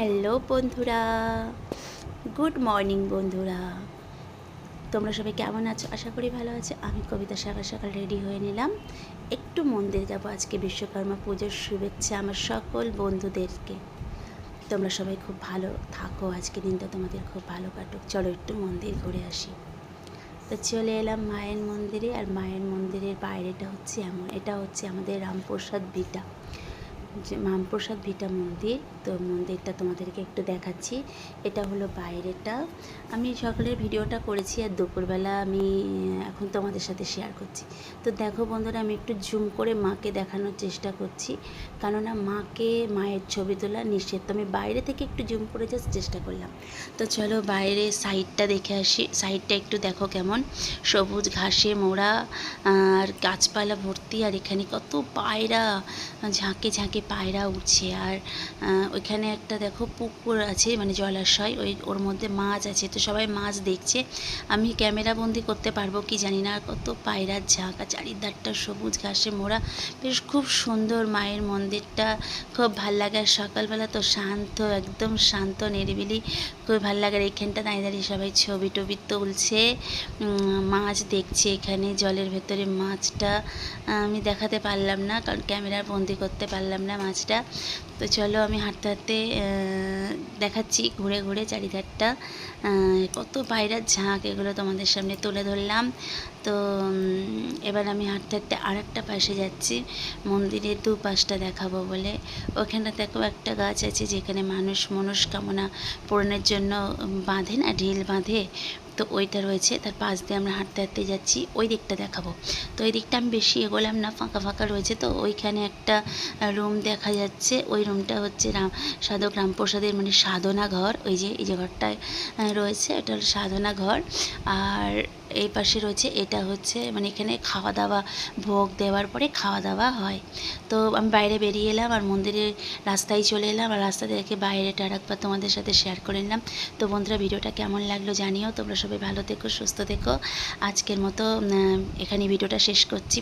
Hello বন্ধুরা, good morning বন্ধুরা। তোমরা সবাই কেমন আছো? আশা করি ভালো আছো। আমি কবিতা সকাল সকাল রেডি হয়ে নিলাম। একটু মন্দির যাব আজকে বিশ্বকর্মা পুজোর শুভেচ্ছা আমার সকল বন্ধুদেরকে। তোমরা সবাই খুব ভালো থাকো, আজকে দিনটা তোমাদের খুব ভালো কাটুক। চলো একটু মন্দির ঘুরে আসি। তো চলে এলাম মায়ের মন্দিরে, আর মায়ের মন্দিরের বাইরেটা হচ্ছে এমন, এটা হচ্ছে আমাদের রামপ্রসাদ ভিটা যে মামপ্রসাদ ভিটা মন্দির, তো মন্দিরটা তোমাদেরকে একটু দেখাচ্ছি। এটা হলো বাইরেটা আমি সকালের ভিডিওটা করেছি আর দুপুরবেলা আমি এখন তোমাদের সাথে শেয়ার করছি। তো দেখো বন্ধুরা, আমি একটু জুম করে মাকে দেখানোর চেষ্টা করছি। কেননা মাকে মায়ের ছবি তোলা নিষেধ। তো আমি বাইরে থেকে একটু জুম করে জাস্ট চেষ্টা করলাম। তো চলো বাইরে সাইডটা দেখে আসি। সাইডটা একটু দেখো কেমন। সবুজ ঘাসে মোড়া, আর গাছপালা ভর্তি, আর এখানে কত পায়রা, ঝাঁকে ঝাঁকে পায়রা উঠছে আর ওইখানে একটা দেখো পুকুর আছে মানে জলাশয়, ওই ওর মধ্যে মাছ আছে, তো সবাই মাছ দেখছে। আমি ক্যামেরা বন্দি করতে পারব কি জানি না কত পায়রার ঝাঁক আর চারিধারটা সবুজ ঘাসে মোড়া। বেশ খুব সুন্দর মায়ের মন্দিরটা, খুব ভালো লাগে। আর সকালবেলা তো শান্ত, একদম শান্ত, নিরিবিলি, খুব ভালো লাগে। আর এইখানটা দাঁড়িয়ে দাঁড়িয়ে সবাই ছবি টবি তুলছে মাছ দেখছে এখানে, জলের ভেতরে মাছটা আমি দেখাতে পারলাম না, কারণ ক্যামেরা বন্দি করতে পারলাম না। মাছটা। তো চলো আমি হাঁটতে হাঁটতে দেখাচ্ছি ঘুরে ঘুরে চারিধারটা। কত পায়রার ঝাঁক এগুলো তোমাদের সামনে তুলে ধরলাম। তো এবার আমি হাঁটতে হাঁটতে আর একটা পাশে যাচ্ছি। মন্দিরের দু পাশটা দেখাবো বলে। ওখানে দেখো একটা গাছ আছে যেখানে মানুষ মনস্কামনা পূরণের জন্য বাঁধে না, ঢিল বাঁধে। তো ওইটা রয়েছে। তার পাশ দিয়ে আমরা হাঁটতে হাঁটতে যাচ্ছি। ওই দিকটা দেখাবো। তো ওই দিকটা আমি বেশি এগোলাম না, ফাঁকা ফাঁকা রয়েছে। তো ওইখানে একটা রুম দেখা যাচ্ছে। ওই রুমটা হচ্ছে রাম সাধক রামপ্রসাদের মানে সাধনা ঘর, ওই যে, এই যে ঘরটায় রয়েছে, এটা হলো সাধনা ঘর। আর এই পাশে রয়েছে, এটা হচ্ছে মানে এখানে খাওয়া দাওয়া ভোগ দেওয়ার পরে খাওয়া দাওয়া হয়। তো আমি বাইরে বেরিয়ে এলাম আর মন্দিরের রাস্তায় চলে এলাম আর রাস্তা থেকে বাইরেটা আর একবার তোমাদের সাথে শেয়ার করে নিলাম। তো বন্ধুরা, ভিডিওটা কেমন লাগল জানিও। তোমরা সবাই ভালো থেকো, সুস্থ থেকো। আজকের মতো এখানে ভিডিওটা শেষ করছি।